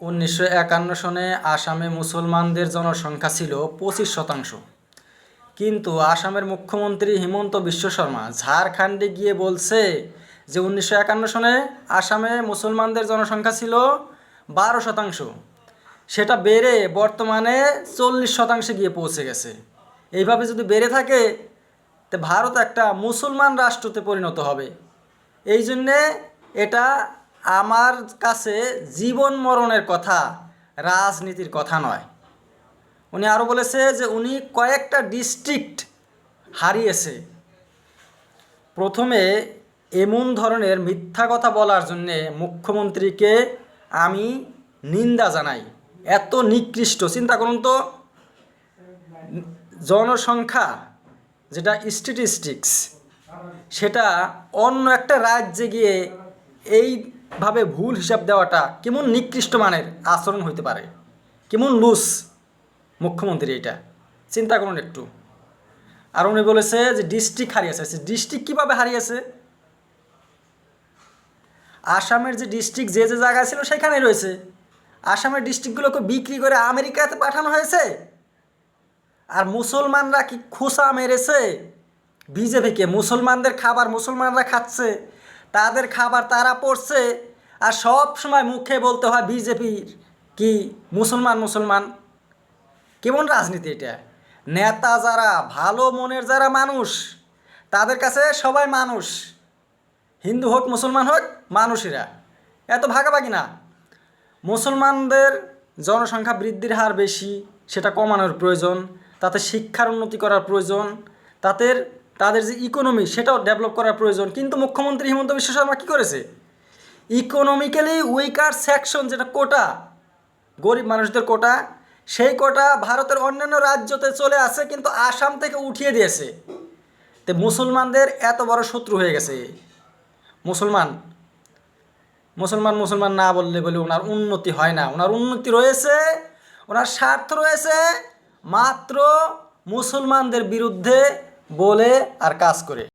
উনিশশো একান্ন সনে আসামে মুসলমানদের জনসংখ্যা ছিল পঁচিশ শতাংশ। কিন্তু আসামের মুখ্যমন্ত্রী হিমন্ত বিশ্ব শর্মা ঝাড়খণ্ডে গিয়ে বলছে যে উনিশশো একান্ন সনে আসামে মুসলমানদের জনসংখ্যা ছিল বারো শতাংশ। সেটা বেড়ে বর্তমানে চল্লিশ শতাংশে গিয়ে পৌঁছে গেছে। এইভাবে যদি বেড়ে থাকে, তো ভারত একটা মুসলমান রাষ্ট্রতে পরিণত হবে। এই জন্যে এটা আমার কাছে জীবন মরণের কথা রাজনীতির কথা নয়। উনি আরও বলেছে যে উনি কয়েকটা ডিস্ট্রিক্ট হারিয়েছে। প্রথমে এমন ধরনের মিথ্যা কথা বলার জন্যে মুখ্যমন্ত্রীকে আমি নিন্দা জানাই। এত নিকৃষ্ট। চিন্তা করুন তো, জনসংখ্যা যেটা স্ট্যাটিস্টিক্স সেটা অন্য একটা রাজ্যে গিয়ে এইভাবে ভুল হিসাব দেওয়াটা কেমন নিকৃষ্ট মানের আচরণ হইতে পারে? কেমন লুস মুখ্যমন্ত্রী এটা চিন্তা করুন একটু। আর উনি বলেছে যে ডিস্ট্রিক্ট হারিয়েছে। ডিস্ট্রিক্ট কীভাবে হারিয়েছে? আসামের যে ডিস্ট্রিক্ট যে যে জায়গায় ছিল সেখানেই রয়েছে। আসামের ডিস্ট্রিক্টগুলোকে বিক্রি করে আমেরিকাতে পাঠানো হয়েছে। আর মুসলমানরা কি খোসা মেরেছে? বিজেপিকে। মুসলমানদের খাবার মুসলমানরা খাচ্ছে। তাদের খাবার তারা পড়ছে আর সব সময় মুখে বলতে হয় বিজেপির। কি? মুসলমান মুসলমান। কেমন রাজনীতি এটা? নেতা যারা, ভালো মনের যারা মানুষ, তাদের কাছে সবাই মানুষ। হিন্দু হোক, মুসলমান হোক, মানুষেরা। এত ভাগাভাগি না। মুসলমানদের জনসংখ্যা বৃদ্ধির হার বেশি, সেটা কমানোর প্রয়োজন, তাতে শিক্ষার উন্নতি করার প্রয়োজন, তাদের তাদের যে ইকোনমি সেটাও ডেভেলপ করার প্রয়োজন। কিন্তু মুখ্যমন্ত্রী হিমন্ত বিশ্ব শর্মা কী করেছে? ইকোনমিক্যালি উইকার সেকশন যেটা কোটা, গরিব মানুষদের কোটা, সেই কোটা ভারতের অন্যান্য রাজ্যতে চলে আসে কিন্তু আসাম থেকে উঠিয়ে দিয়েছে। তো মুসলমানদের এত বড় শত্রু হয়ে গেছে। মুসলমান মুসলমান মুসলমান না বললে বলে ওনার উন্নতি হয় না। ওনার উন্নতি রয়েছে, ওনার স্বার্থ রয়েছে, মাত্র মুসলমানদের বিরুদ্ধে বলে আর কাজ করে।